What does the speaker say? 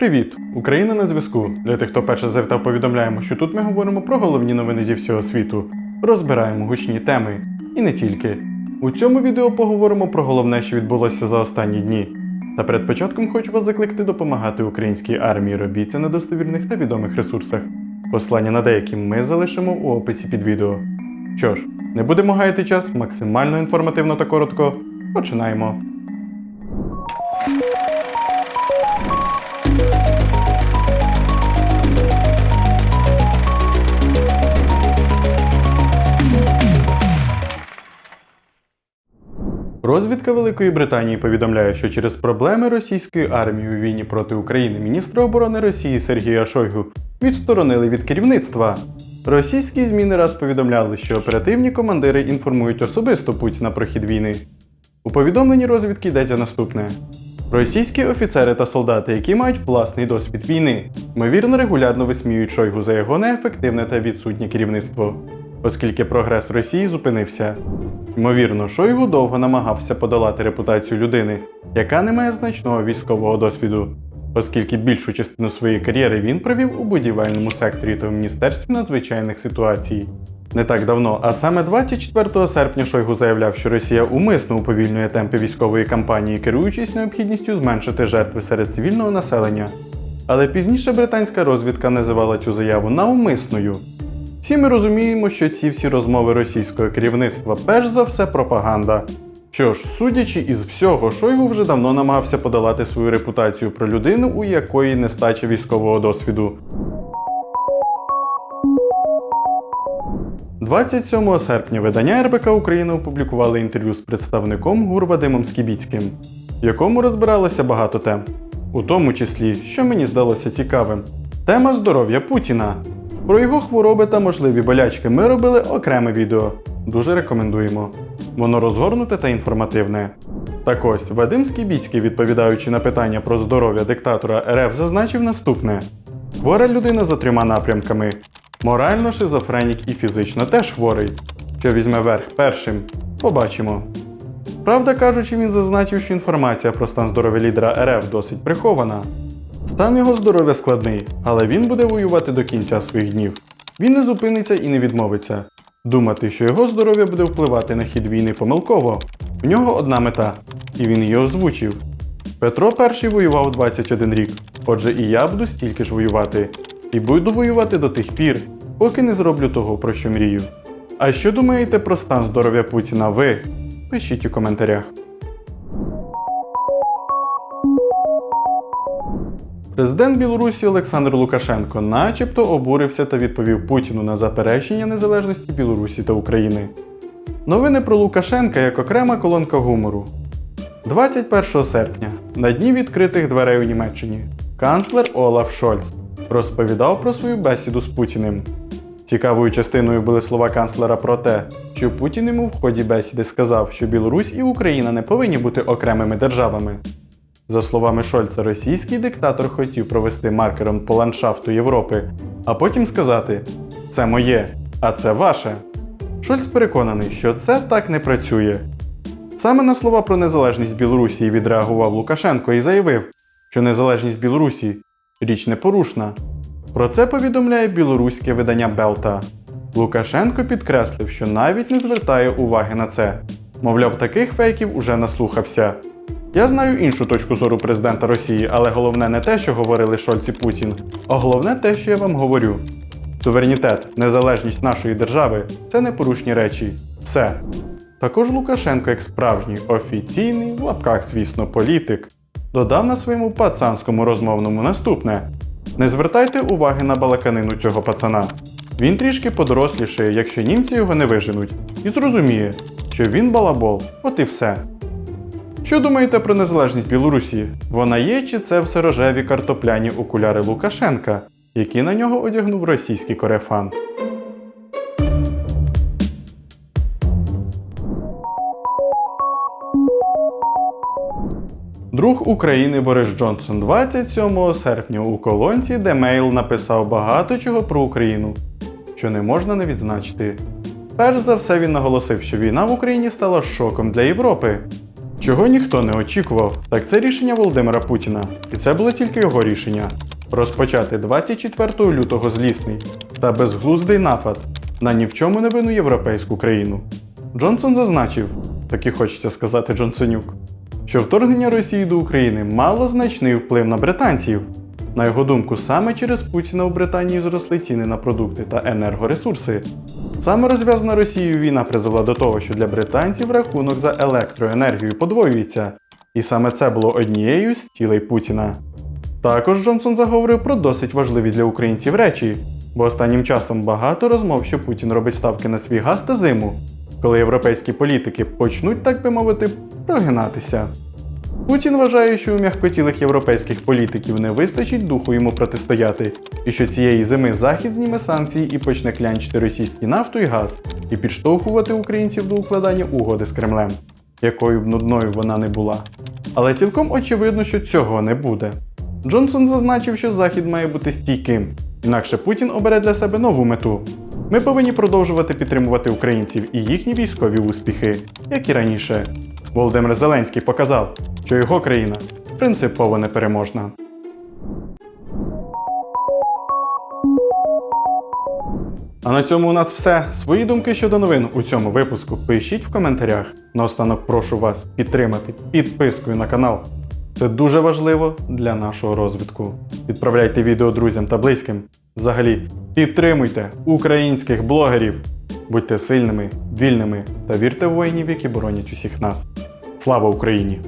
Привіт! Україна на зв'язку. Для тих, хто перше завітав, повідомляємо, що тут ми говоримо про головні новини зі всього світу, розбираємо гучні теми. І не тільки. У цьому відео поговоримо про головне, що відбулося за останні дні. Та перед початком хочу вас закликати допомагати українській армії. Робіть це на достовірних та відомих ресурсах. Послання на деякі ми залишимо у описі під відео. Що ж, не будемо гаяти час, максимально інформативно та коротко. Починаємо. Розвідка Великої Британії повідомляє, що через проблеми російської армії у війні проти України міністра оборони Росії Сергія Шойгу відсторонили від керівництва. Російські ЗМІ не раз повідомляли, що оперативні командири інформують особисто Путіна про хід війни. У повідомленні розвідки йдеться наступне: російські офіцери та солдати, які мають власний досвід війни, ймовірно регулярно висміюють Шойгу за його неефективне та відсутнє керівництво, оскільки прогрес Росії зупинився. Ймовірно, Шойгу довго намагався подолати репутацію людини, яка не має значного військового досвіду, оскільки більшу частину своєї кар'єри він провів у будівельному секторі та в Міністерстві надзвичайних ситуацій. Не так давно, а саме 24 серпня Шойгу заявляв, що Росія умисно уповільнює темпи військової кампанії, керуючись необхідністю зменшити жертви серед цивільного населення. Але пізніше британська розвідка називала цю заяву навмисною. Всі ми розуміємо, що ці всі розмови російського керівництва перш за все пропаганда. Що ж, судячи із всього, Шойгу вже давно намагався подолати свою репутацію про людину, у якої нестача військового досвіду. 27 серпня видання РБК Україна опублікували інтерв'ю з представником ГУР Вадимом Скібіцьким, в якому розбиралося багато тем, у тому числі, що мені здалося цікавим, тема здоров'я Путіна. Про його хвороби та можливі болячки ми робили окреме відео. Дуже рекомендуємо. Воно розгорнуте та інформативне. Так ось, Вадим Скібіцький, відповідаючи на питання про здоров'я диктатора РФ, зазначив наступне: хвора людина за трьома напрямками. Морально шизофренік і фізично теж хворий. Що візьме верх першим, побачимо. Правда кажучи, він зазначив, що інформація про стан здоров'я лідера РФ досить прихована. Стан його здоров'я складний, але він буде воювати до кінця своїх днів. Він не зупиниться і не відмовиться. Думати, що його здоров'я буде впливати на хід війни помилково. У нього одна мета, і він її озвучив. Петро І воював 21 рік, отже і я буду стільки ж воювати. І буду воювати до тих пір, поки не зроблю того, про що мрію. А що думаєте про стан здоров'я Путіна ви? Пишіть у коментарях. Президент Білорусі Олександр Лукашенко начебто обурився та відповів Путіну на заперечення незалежності Білорусі та України. Новини про Лукашенка як окрема колонка гумору. 21 серпня, на дні відкритих дверей у Німеччині, канцлер Олаф Шольц розповідав про свою бесіду з Путіним. Цікавою частиною були слова канцлера про те, що Путін йому в ході бесіди сказав, що Білорусь і Україна не повинні бути окремими державами. За словами Шольца, російський диктатор хотів провести маркером по ландшафту Європи, а потім сказати: це моє, а це ваше. Шольц переконаний, що це так не працює. Саме на слова про незалежність Білорусі відреагував Лукашенко і заявив, що незалежність Білорусі річ непорушна. Про це повідомляє білоруське видання Белта. Лукашенко підкреслив, що навіть не звертає уваги на це. Мовляв, таких фейків уже наслухався. Я знаю іншу точку зору президента Росії, але головне не те, що говорили Шольц і Путін, а головне те, що я вам говорю. Суверенітет, незалежність нашої держави це непорушні речі. Все. Також Лукашенко, як справжній офіційний, в лапках, звісно, політик, додав на своєму пацанському розмовному наступне: не звертайте уваги на балаканину цього пацана. Він трішки подорослішає, якщо німці його не виженуть, і зрозуміє, що він балабол, от і все. Що думаєте про незалежність Білорусі? Вона є чи це все рожеві картопляні окуляри Лукашенка, які на нього одягнув російський корефан? Друг України Борис Джонсон 27 серпня у колонці The Mail написав багато чого про Україну, що не можна не відзначити. Перш за все він наголосив, що війна в Україні стала шоком для Європи. Чого ніхто не очікував, так це рішення Володимира Путіна. І це було тільки його рішення розпочати 24 лютого злісний та безглуздий напад на ні в чому не винну європейську країну. Джонсон зазначив, так і хочеться сказати Джонсонюк, що вторгнення Росії до України мало значний вплив на британців. На його думку, саме через Путіна у Британії зросли ціни на продукти та енергоресурси. Саме розв'язана Росією війна призвела до того, що для британців рахунок за електроенергію подвоюється, і саме це було однією з цілей Путіна. Також Джонсон заговорив про досить важливі для українців речі, бо останнім часом багато розмов, що Путін робить ставки на свій газ та зиму, коли європейські політики почнуть, так би мовити, прогинатися. Путін вважає, що у м'ягкотілих європейських політиків не вистачить духу йому протистояти, і що цієї зими Захід зніме санкції і почне клянчити російські нафту і газ, і підштовхувати українців до укладання угоди з Кремлем, якою б нудною вона не була. Але цілком очевидно, що цього не буде. Джонсон зазначив, що Захід має бути стійким, інакше Путін обере для себе нову мету. Ми повинні продовжувати підтримувати українців і їхні військові успіхи, як і раніше. Володимир Зеленський показав, що його країна принципово непереможна. А на цьому у нас все. Свої думки щодо новин у цьому випуску пишіть в коментарях. Наостанок прошу вас підтримати підпискою на канал. Це дуже важливо для нашого розвитку. Відправляйте відео друзям та близьким. Взагалі, підтримуйте українських блогерів. Будьте сильними, вільними та вірте в воїнів, які боронять усіх нас. Слава Україні!